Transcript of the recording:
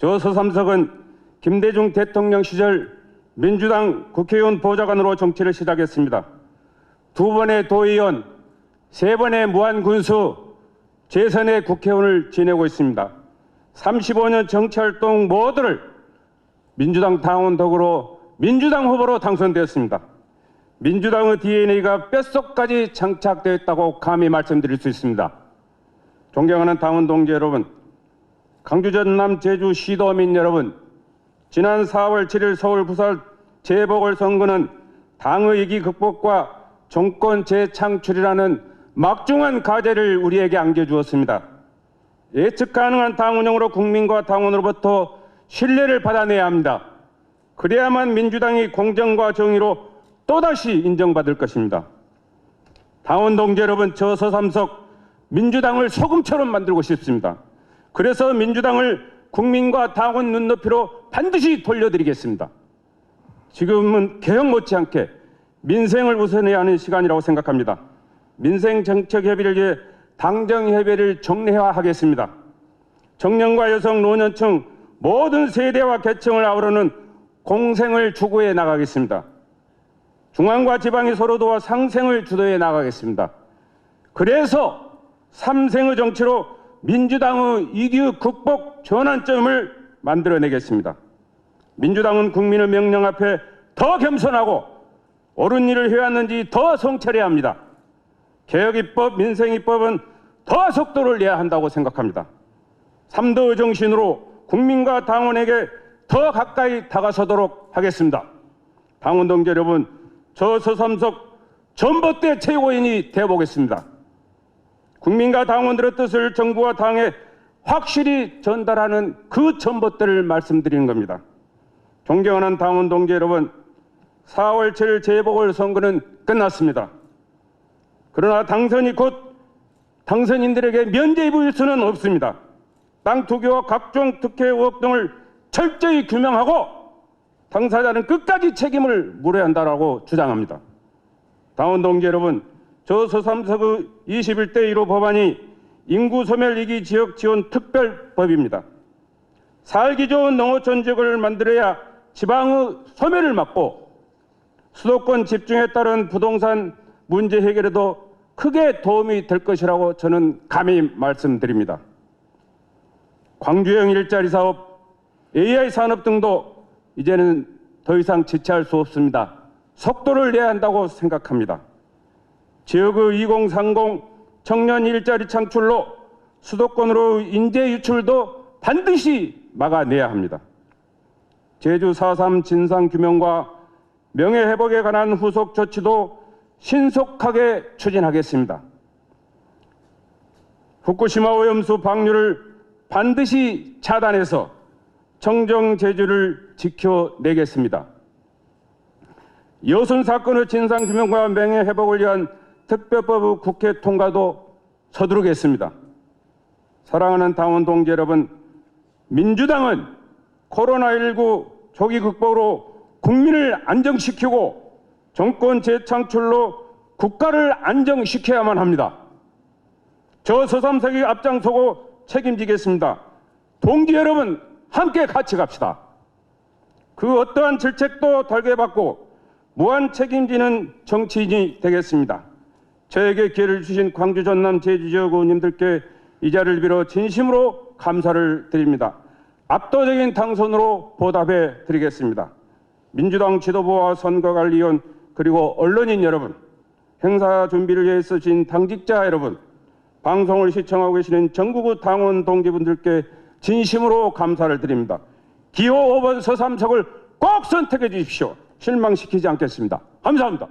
저 서삼석은 김대중 대통령 시절 민주당 국회의원 보좌관으로 정치를 시작했습니다. 두 번의 도의원, 세 번의 무한군수, 재선의 국회의원을 지내고 있습니다. 35년 정치활동 모두를 민주당 당원 덕으로 민주당 후보로 당선되었습니다. 민주당의 DNA가 뼛속까지 장착되어 있다고 감히 말씀드릴 수 있습니다. 존경하는 당원 동지 여러분, 강주 전남 제주 시도민 여러분, 지난 4월 7일 서울 부산 재보궐선거는 당의 위기 극복과 정권 재창출이라는 막중한 과제를 우리에게 안겨주었습니다. 예측 가능한 당 운영으로 국민과 당원으로부터 신뢰를 받아내야 합니다. 그래야만 민주당이 공정과 정의로 또다시 인정받을 것입니다. 당원 동지 여러분, 저 서삼석 민주당을 소금처럼 만들고 싶습니다. 그래서 민주당을 국민과 당원 눈높이로 반드시 돌려드리겠습니다. 지금은 개혁 못지않게 민생을 우선해야 하는 시간이라고 생각합니다. 민생 정책 협의를 위해 당정 협의를 정례화하겠습니다. 청년과 여성, 노년층 모든 세대와 계층을 아우르는 공생을 추구해 나가겠습니다. 중앙과 지방이 서로 도와 상생을 주도해 나가겠습니다. 그래서 삼생의 정치로 민주당의 이기 극복 전환점을 만들어내겠습니다. 민주당은 국민의 명령 앞에 더 겸손하고 옳은 일을 해왔는지 더 성찰해야 합니다. 개혁입법, 민생입법은 더 속도를 내야 한다고 생각합니다. 삼도의 정신으로 국민과 당원에게 더 가까이 다가서도록 하겠습니다. 당원 동지 여러분, 저 서삼석 전봇대 최고인이 되어보겠습니다. 국민과 당원들의 뜻을 정부와 당에 확실히 전달하는 그 전봇대를 말씀드리는 겁니다. 존경하는 당원 동지 여러분, 4월 7일 재보궐선거는 끝났습니다. 그러나 당선이 곧 당선인들에게 면제 부일 수는 없습니다. 땅 투기와 각종 특혜 의혹 등을 철저히 규명하고 당사자는 끝까지 책임을 물어야 한다고 주장합니다. 당원 동지 여러분, 저 서삼석의 21대 1호 법안이 인구 소멸 위기 지역 지원 특별법입니다. 살기 좋은 농어촌 지역을 만들어야 지방의 소멸을 막고 수도권 집중에 따른 부동산 문제 해결에도 크게 도움이 될 것이라고 저는 감히 말씀드립니다. 광주형 일자리 사업, AI 산업 등도 이제는 더 이상 지체할 수 없습니다. 속도를 내야 한다고 생각합니다. 지역의 2030 청년 일자리 창출로 수도권으로 인재 유출도 반드시 막아내야 합니다. 제주 4.3 진상규명과 명예회복에 관한 후속 조치도 신속하게 추진하겠습니다. 후쿠시마 오염수 방류를 반드시 차단해서 청정 제주를 지켜내겠습니다. 여순 사건의 진상규명과 명예회복을 위한 특별법 국회 통과도 서두르겠습니다. 사랑하는 당원 동지 여러분, 민주당은 코로나19 조기 극복으로 국민을 안정시키고 정권 재창출로 국가를 안정시켜야만 합니다. 저 서삼석이 앞장서고 책임지겠습니다. 동지 여러분, 함께 같이 갑시다. 그 어떠한 질책도 덜게 받고 무한 책임지는 정치인이 되겠습니다. 저에게 기회를 주신 광주 전남 제주 지역 의원님들께 이 자리를 빌어 진심으로 감사를 드립니다. 압도적인 당선으로 보답해 드리겠습니다. 민주당 지도부와 선거관리위원 그리고 언론인 여러분, 행사 준비를 위해 쓰신 당직자 여러분, 방송을 시청하고 계시는 전국의 당원 동지분들께 진심으로 감사를 드립니다. 기호 5번 서삼석을 꼭 선택해 주십시오. 실망시키지 않겠습니다. 감사합니다.